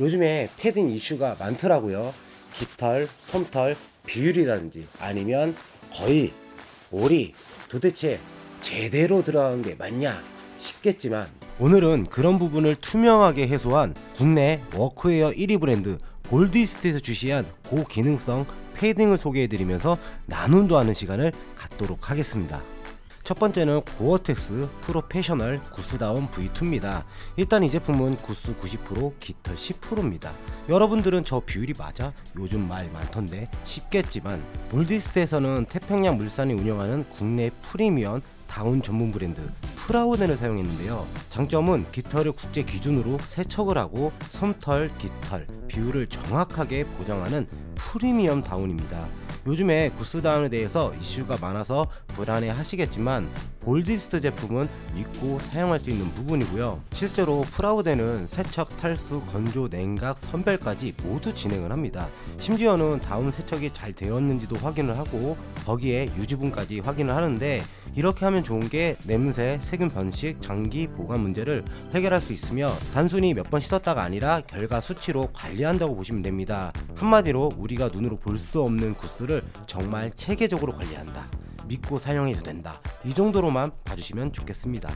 요즘에 패딩 이슈가 많더라고요. 깃털, 솜털, 비율이라든지 아니면 거의 올이 도대체 제대로 들어간 게 맞냐 싶겠지만 오늘은 그런 부분을 투명하게 해소한 국내 워크웨어 1위 브랜드 볼디스트에서 출시한 고기능성 패딩을 소개해드리면서 나눔도 하는 시간을 갖도록 하겠습니다. 첫 번째는 고어텍스 프로페셔널 구스다운 V2입니다. 일단 이 제품은 구스 90%, 깃털 10%입니다. 여러분들은 저 비율이 맞아? 요즘 말 많던데 쉽겠지만 볼디스트에서는 태평양 물산이 운영하는 국내 프리미엄 다운 전문 브랜드 프라우덴을 사용했는데요. 장점은 깃털을 국제 기준으로 세척을 하고 솜털, 깃털 비율을 정확하게 보장하는 프리미엄 다운입니다. 요즘에 구스다운에 대해서 이슈가 많아서 불안해 하시겠지만 볼디스트 제품은 믿고 사용할 수 있는 부분이고요. 실제로 프라우덴은 세척, 탈수, 건조, 냉각, 선별까지 모두 진행을 합니다. 심지어는 다운 세척이 잘 되었는지도 확인을 하고 거기에 유지분까지 확인을 하는데 이렇게 하면 좋은 게 냄새, 세균 변식, 장기 보관 문제를 해결할 수 있으며 단순히 몇 번 씻었다가 아니라 결과 수치로 관리한다고 보시면 됩니다. 한마디로 우리가 눈으로 볼 수 없는 구스를 정말 체계적으로 관리한다. 믿고 사용해도 된다. 이 정도로만 봐주시면 좋겠습니다.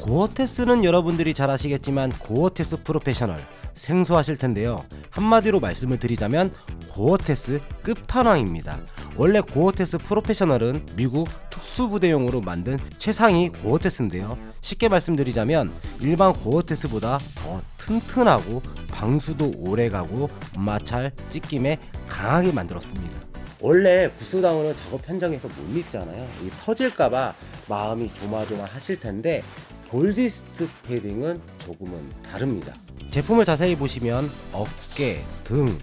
고어테스는 여러분들이 잘 아시겠지만 고어테스 프로페셔널 생소하실 텐데요. 한마디로 말씀을 드리자면 고어테스 끝판왕입니다. 원래 고어테스 프로페셔널은 미국 특수부대용으로 만든 최상위 고어테스인데요. 쉽게 말씀드리자면 일반 고어테스보다 더 튼튼하고 방수도 오래가고 마찰, 찢김에 강하게 만들었습니다. 원래 구스다운은 작업 현장에서 못 입잖아요. 이 터질까봐 마음이 조마조마하실 텐데 골디스트 패딩은 조금은 다릅니다. 제품을 자세히 보시면 어깨, 등,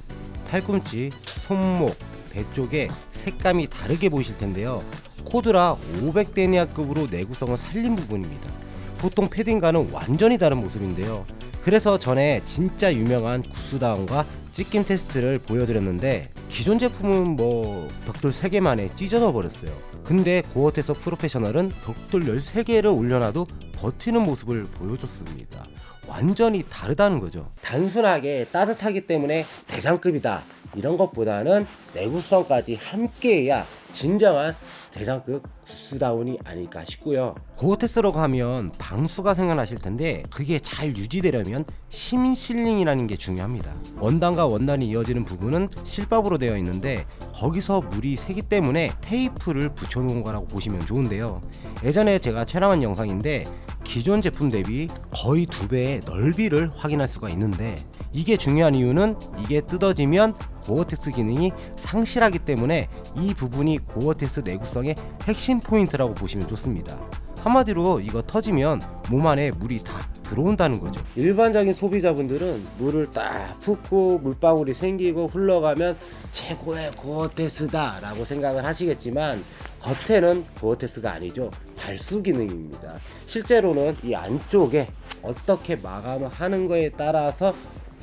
팔꿈치, 손목, 배 쪽에 색감이 다르게 보이실 텐데요. 코드라 500데니아급으로 내구성을 살린 부분입니다. 보통 패딩과는 완전히 다른 모습인데요. 그래서 전에 진짜 유명한 구스다운과 찢김 테스트를 보여드렸는데 기존 제품은 뭐 벽돌 3개만에 찢어져 버렸어요. 근데 고어테서 프로페셔널은 벽돌 13개를 올려놔도 버티는 모습을 보여줬습니다. 완전히 다르다는 거죠. 단순하게 따뜻하기 때문에 대장급이다. 이런 것보다는 내구성까지 함께해야 진정한 대장급 구스다운이 아닐까 싶고요. 고어테스라고 하면 방수가 생각나실 텐데 그게 잘 유지되려면 심실링이라는 게 중요합니다. 원단과 원단이 이어지는 부분은 실밥으로 되어 있는데 거기서 물이 새기 때문에 테이프를 붙여놓은 거라고 보시면 좋은데요. 예전에 제가 촬영한 영상인데 기존 제품 대비 거의 두 배의 넓이를 확인할 수가 있는데 이게 중요한 이유는 이게 뜯어지면 고어텍스 기능이 상실하기 때문에 이 부분이 고어텍스 내구성의 핵심 포인트라고 보시면 좋습니다. 한마디로 이거 터지면 몸 안에 물이 다 들어온다는 거죠. 일반적인 소비자분들은 물을 딱 붓고 물방울이 생기고 흘러가면 최고의 고어텍스다라고 생각을 하시겠지만 겉에는 고어텍스가 아니죠. 발수 기능입니다. 실제로는 이 안쪽에 어떻게 마감을 하는 거에 따라서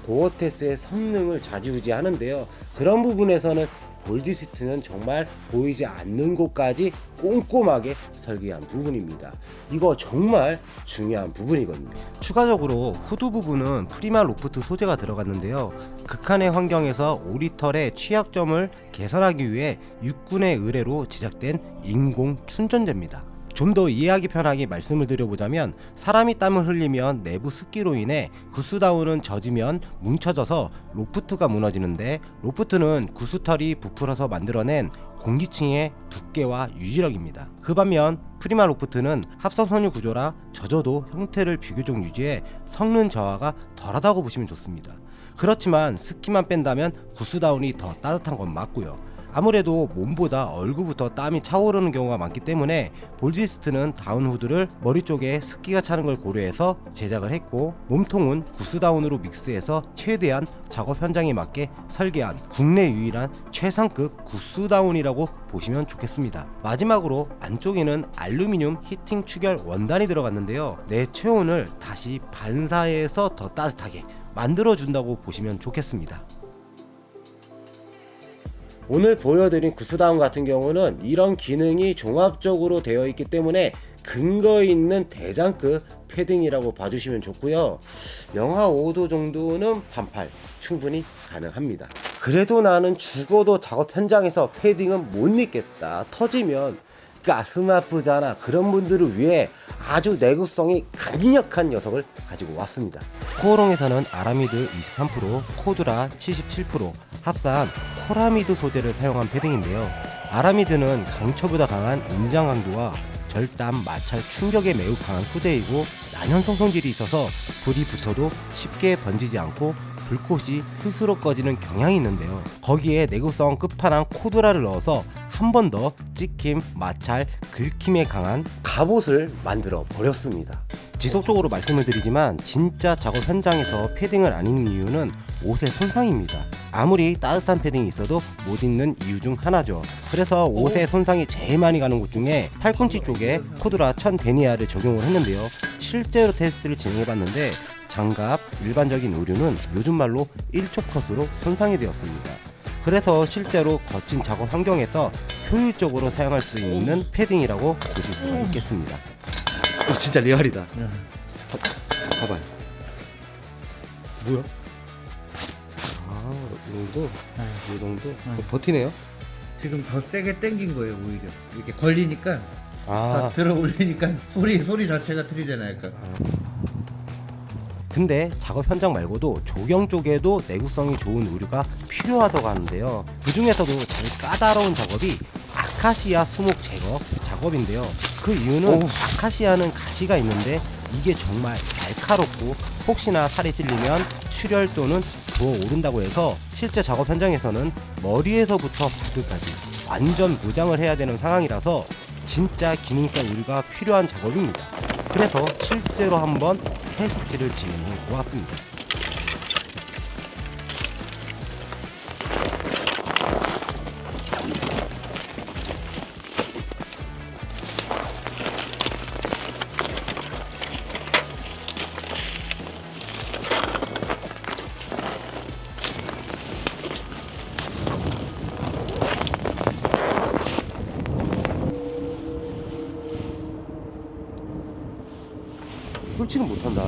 고어테스의 성능을 좌지우지하는데요. 그런 부분에서는 골디스트는 정말 보이지 않는 곳까지 꼼꼼하게 설계한 부분입니다. 이거 정말 중요한 부분이거든요. 추가적으로 후드 부분은 프리마 로프트 소재가 들어갔는데요. 극한의 환경에서 오리털의 취약점을 개선하기 위해 육군의 의뢰로 제작된 인공 충전재입니다. 좀 더 이해하기 편하게 말씀을 드려보자면 사람이 땀을 흘리면 내부 습기로 인해 구스다운은 젖으면 뭉쳐져서 로프트가 무너지는데 로프트는 구스털이 부풀어서 만들어낸 공기층의 두께와 유지력입니다. 그 반면 프리마 로프트는 합성 섬유 구조라 젖어도 형태를 비교적 유지해 성능 저하가 덜하다고 보시면 좋습니다. 그렇지만 스키만 뺀다면 구스다운이 더 따뜻한 건 맞고요. 아무래도 몸보다 얼굴부터 땀이 차오르는 경우가 많기 때문에 볼디스트는 다운 후드를 머리 쪽에 습기가 차는 걸 고려해서 제작을 했고 몸통은 구스다운으로 믹스해서 최대한 작업 현장에 맞게 설계한 국내 유일한 최상급 구스다운이라고 보시면 좋겠습니다. 마지막으로 안쪽에는 알루미늄 히팅 추결 원단이 들어갔는데요. 내 체온을 다시 반사해서 더 따뜻하게 만들어 준다고 보시면 좋겠습니다. 오늘 보여드린 구스다운 같은 경우는 이런 기능이 종합적으로 되어 있기 때문에 근거 있는 대장급 패딩이라고 봐주시면 좋고요. 영하 5도 정도는 반팔 충분히 가능합니다. 그래도 나는 죽어도 작업 현장에서 패딩은 못 입겠다. 터지면 가슴 아프잖아. 그런 분들을 위해 아주 내구성이 강력한 녀석을 가지고 왔습니다. 코어롱에서는 아라미드 23%, 코드라 77%, 합산 코라미드 소재를 사용한 패딩인데요. 아라미드는 강철보다 강한 음장 강도와 절단, 마찰, 충격에 매우 강한 소재이고 난연성 성질이 있어서 불이 붙어도 쉽게 번지지 않고 불꽃이 스스로 꺼지는 경향이 있는데요. 거기에 내구성 끝판왕 코드라를 넣어서 한 번 더 찍힘, 마찰, 긁힘에 강한 갑옷을 만들어 버렸습니다. 지속적으로 말씀을 드리지만 진짜 작업 현장에서 패딩을 안 입는 이유는 옷의 손상입니다. 아무리 따뜻한 패딩이 있어도 못 입는 이유 중 하나죠. 그래서 옷의 손상이 제일 많이 가는 곳 중에 팔꿈치 쪽에 코드라 1000 데니아를 적용을 했는데요. 실제로 테스트를 진행해봤는데 장갑, 일반적인 의류는 요즘 말로 1초 컷으로 손상이 되었습니다. 그래서 실제로 거친 작업 환경에서 효율적으로 사용할 수 있는 패딩이라고 보실 수가 있겠습니다. 어, 진짜 리얼이다. 봐, 봐봐요. 뭐야? 아, 이 정도? 이 정도? 어, 버티네요? 지금 더 세게 당긴 거예요 오히려 이렇게 걸리니까 아, 딱 들어 올리니까 소리 소리 자체가 틀리잖아요 약간 근데 작업 현장 말고도 조경 쪽에도 내구성이 좋은 의류가 필요하다고 하는데요. 그 중에서도 제일 까다로운 작업이 아카시아 수목 제거 작업인데요. 그 이유는 아카시아는 가시가 있는데 이게 정말 날카롭고 혹시나 살이 찔리면 출혈 또는 부어 오른다고 해서 실제 작업 현장에서는 머리에서부터 발끝까지 완전 무장을 해야 되는 상황이라서 진짜 기능성 의류가 필요한 작업입니다. 그래서 실제로 한번 테스트를 진행해 보았습니다. 뚫지는 못한다.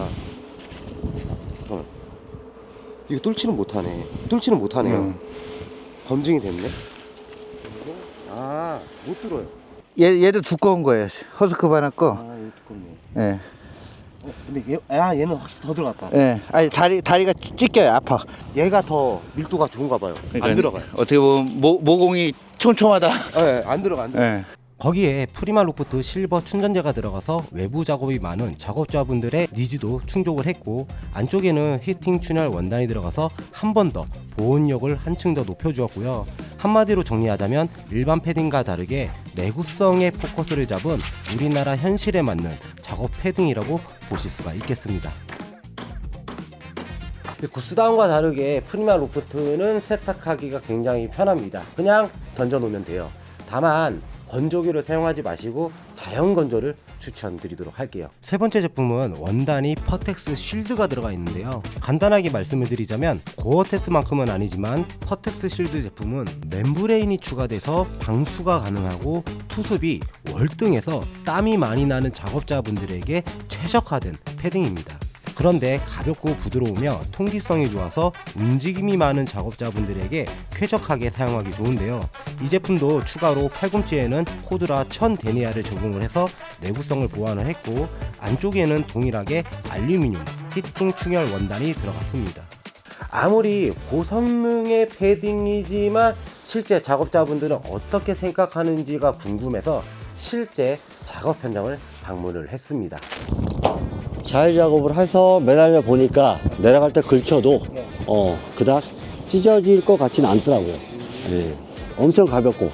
잠깐만. 이거 뚫지는 못하네. 뚫지는 못하네요. 음. 검증이 됐네. 아, 못 뚫어요. 얘, 얘도 두꺼운 거예요 허스크 바나 거 아, 이거 두껍네. 예. 어, 근데 얘, 아, 얘는 확실히 더 들어갔다. 예. 아니 다리 다리가 찢- 찢겨요 아파 얘가 더 밀도가 좋은가 봐요. 안 들어가요. 어떻게 보면 모, 모공이 촘촘하다 예, 안 들어가, 안 들어가. 예. 거기에 프리마 로프트 실버 충전재가 들어가서 외부 작업이 많은 작업자분들의 니즈도 충족을 했고 안쪽에는 히팅 춘혈 원단이 들어가서 한 번 더 보온력을 한층 더 높여주었고요. 한마디로 정리하자면 일반 패딩과 다르게 내구성에 포커스를 잡은 우리나라 현실에 맞는 작업 패딩이라고 보실 수가 있겠습니다. 구스다운과 다르게 프리마 로프트는 세탁하기가 굉장히 편합니다. 그냥 던져놓으면 돼요. 다만 건조기를 사용하지 마시고 자연 건조를 추천드리도록 할게요. 세 번째 제품은 원단이 퍼텍스 쉴드가 들어가 있는데요. 간단하게 말씀을 드리자면 고어테스만큼은 아니지만 퍼텍스 쉴드 제품은 멤브레인이 추가돼서 방수가 가능하고 투습이 월등해서 땀이 많이 나는 작업자분들에게 최적화된 패딩입니다. 그런데 가볍고 부드러우며 통기성이 좋아서 움직임이 많은 작업자분들에게 쾌적하게 사용하기 좋은데요. 이 제품도 추가로 팔꿈치에는 코드라 1000 데니아를 적용을 해서 내구성을 보완을 했고 안쪽에는 동일하게 알루미늄 히팅 충혈 원단이 들어갔습니다. 아무리 고성능의 패딩이지만 실제 작업자분들은 어떻게 생각하는지가 궁금해서 실제 작업 현장을 방문을 했습니다. 자일 작업을 해서 매달려 보니까 내려갈 때 긁혀도 어 그닥 찢어질 것 같지는 않더라고요. 예. 엄청 가볍고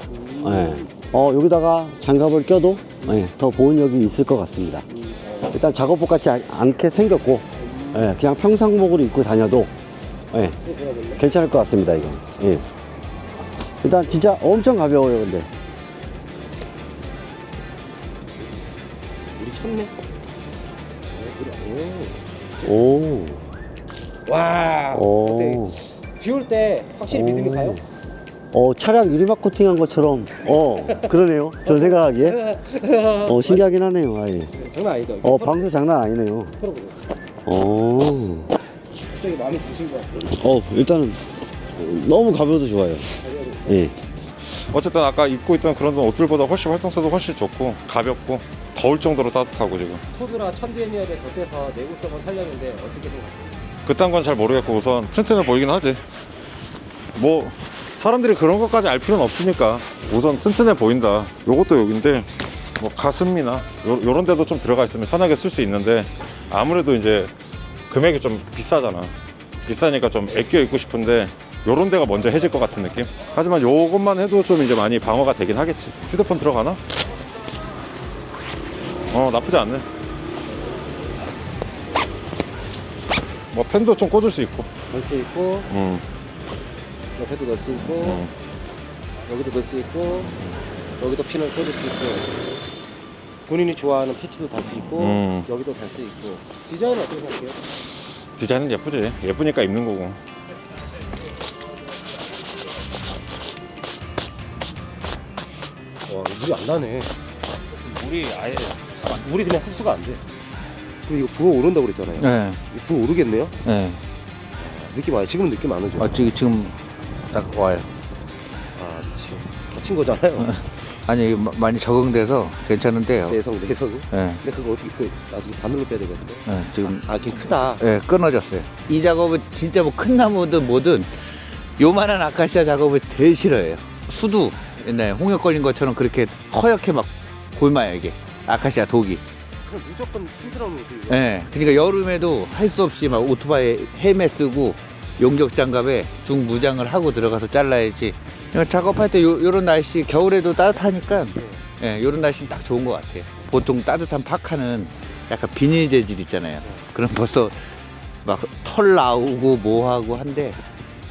예. 어 여기다가 장갑을 껴도 예, 더 보온력이 있을 것 같습니다. 일단 작업복 같지 않- 않게 생겼고 예, 그냥 평상복으로 입고 다녀도 예, 괜찮을 것 같습니다 이거. 예. 일단 진짜 엄청 가벼워요 근데. 우리 쳤네. 오. 와. 오. 어때? 비올 때 확실히 믿음이 가요? 어, 차량 유리막 코팅한 것처럼, 어, 그러네요. 저 생각하기에. 어, 신기하긴 하네요, 아예. 장난 아니다. 어, 방수 장난 아니네요. 어, 되게 마음에 드신 것 같아요. 어, 일단은 너무 가벼워도 좋아요. 예. 어쨌든 아까 입고 있던 그런 옷들보다 훨씬 활동성도 훨씬 좋고 가볍고 더울 정도로 따뜻하고 지금 코드라 천재니얼에 곁에서 내구성을 살렸는데 어떻게 생각하세요? 그딴 건 잘 모르겠고 우선 튼튼해 보이긴 하지 뭐 사람들이 그런 것까지 알 필요는 없으니까 우선 튼튼해 보인다. 요것도 여긴데 뭐 가슴이나 요, 요런 데도 좀 들어가 있으면 편하게 쓸 수 있는데 아무래도 이제 금액이 좀 비싸잖아. 비싸니까 좀 아껴 입고 싶은데 요런 데가 먼저 해질 것 같은 느낌? 하지만 요것만 해도 좀 이제 많이 방어가 되긴 하겠지. 휴대폰 들어가나? 어 나쁘지 않네. 뭐 펜도 좀 꽂을 수 있고. 넣을 수 있고. 음, 옆에도 넣을 수 있고 음. 여기도 넣을 수 있고 여기도 핀을 꽂을 수 있고 본인이 좋아하는 패치도 달 수 있고 음. 여기도 달 수 있고 디자인은 어떻게 생각해요? 디자인은 예쁘지 예쁘니까 입는 거고 와 물이 안 나네 물이 아예 물이 그냥 흡수가 안돼 그럼 이거 부어 오른다고 그랬잖아요 네, 이거 부어 오르겠네요? 네. 느낌 와요 지금 느낌 안 오죠? 아, 지금 지금 딱 와요. 아 지금 다친 거잖아요 아니 이게 마- 많이 적응돼서 괜찮은데요. 네, 내성 내성이 네, 근데 그거 어떻게 그 나중에 바늘로 빼야 되겠는데 지금 아 그게 크다 네, 끊어졌어요. 이 작업은 진짜 뭐 큰 나무든 뭐든 요만한 아카시아 작업을 제일 싫어해요. 수두 옛날 홍역 걸린 것처럼 그렇게 허옇게 막 골마요 이게 아카시아 독이. 그럼 무조건 튼튼한 옷을 예. 그러니까 여름에도 할 수 없이 막 오토바이 헬멧 쓰고 용접 장갑에 중무장을 하고 들어가서 잘라야지. 그러니까 작업할 때 요, 요런 날씨 겨울에도 따뜻하니까 예, 요런 날씨는 딱 좋은 것 같아요. 보통 따뜻한 파카는 약간 비닐 재질 있잖아요. 그럼 벌써 막 털 나오고 뭐 하고 한데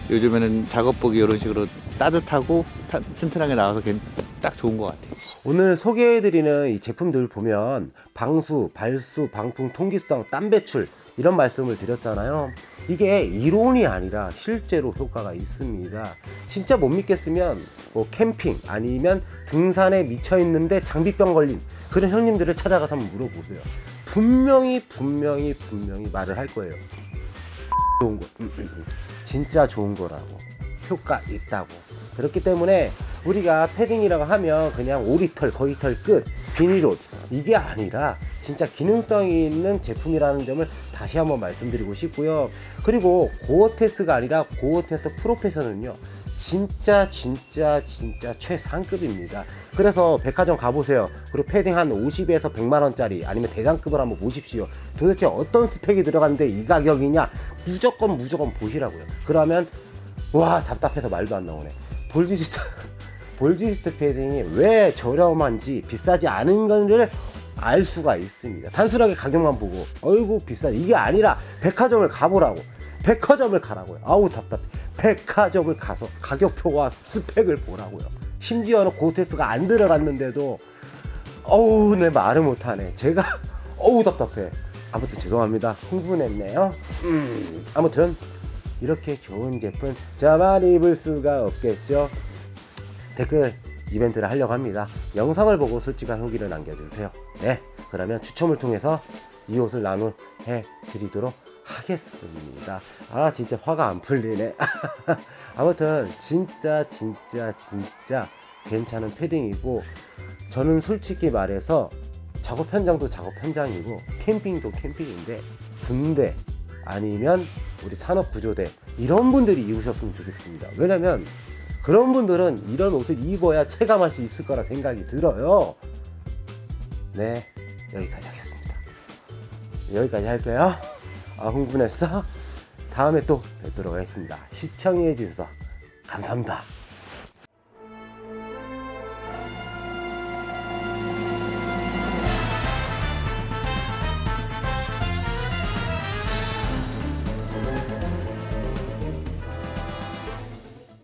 요즘에는 작업복이 이런 식으로 따뜻하고 타- 튼튼하게 나와서 괜- 딱 좋은 것 같아요. 오늘 소개해드리는 이 제품들 보면 방수, 발수, 방풍, 통기성, 땀 배출 이런 말씀을 드렸잖아요. 이게 이론이 아니라 실제로 효과가 있습니다. 진짜 못 믿겠으면 뭐 캠핑 아니면 등산에 미쳐 있는데 장비병 걸린 그런 형님들을 찾아가서 한번 물어보세요. 분명히 분명히 분명히 말을 할 거예요. 좋은 거. 진짜 좋은 거라고 효과 있다고. 그렇기 때문에 우리가 패딩이라고 하면 그냥 오리털, 거위털 끝, 비닐옷 이게 아니라 진짜 기능성이 있는 제품이라는 점을 다시 한번 말씀드리고 싶고요. 그리고 고어테스가 아니라 고어테스 프로페셔는요. 진짜 진짜 진짜 최상급입니다. 그래서 백화점 가보세요. 그리고 패딩 한 50에서 100만 원짜리 아니면 대장급을 한번 보십시오. 도대체 어떤 스펙이 들어갔는데 이 가격이냐? 무조건 무조건 보시라고요. 그러면 와 답답해서 말도 안 나오네. 볼지스트 볼지스트 패딩이 왜 저렴한지 비싸지 않은 것을 알 수가 있습니다. 단순하게 가격만 보고 어이구 비싸 이게 아니라 백화점을 가보라고 백화점을 가라고요. 아우 답답해. 백화점을 가서 가격표와 스펙을 보라고요. 심지어는 고테스가 안 들어갔는데도 어우 내 말을 못하네. 제가 어우 답답해. 아무튼 죄송합니다. 흥분했네요. 음, 아무튼 이렇게 좋은 제품 저만 입을 수가 없겠죠. 댓글 이벤트를 하려고 합니다. 영상을 보고 솔직한 후기를 남겨주세요. 네, 그러면 추첨을 통해서 이 옷을 나눠 해 드리도록 하겠습니다. 아, 진짜 화가 안 풀리네. 아무튼, 진짜, 진짜, 진짜 괜찮은 패딩이고, 저는 솔직히 말해서 작업 현장도 작업 현장이고, 캠핑도 캠핑인데, 군대 아니면 우리 산업구조대, 이런 분들이 입으셨으면 좋겠습니다. 왜냐면, 그런 분들은 이런 옷을 입어야 체감할 수 있을 거라 생각이 들어요. 네, 여기까지 하겠습니다. 여기까지 할게요. 아, 흥분했어? 다음에 또 뵙도록 하겠습니다. 시청해 주셔서 감사합니다.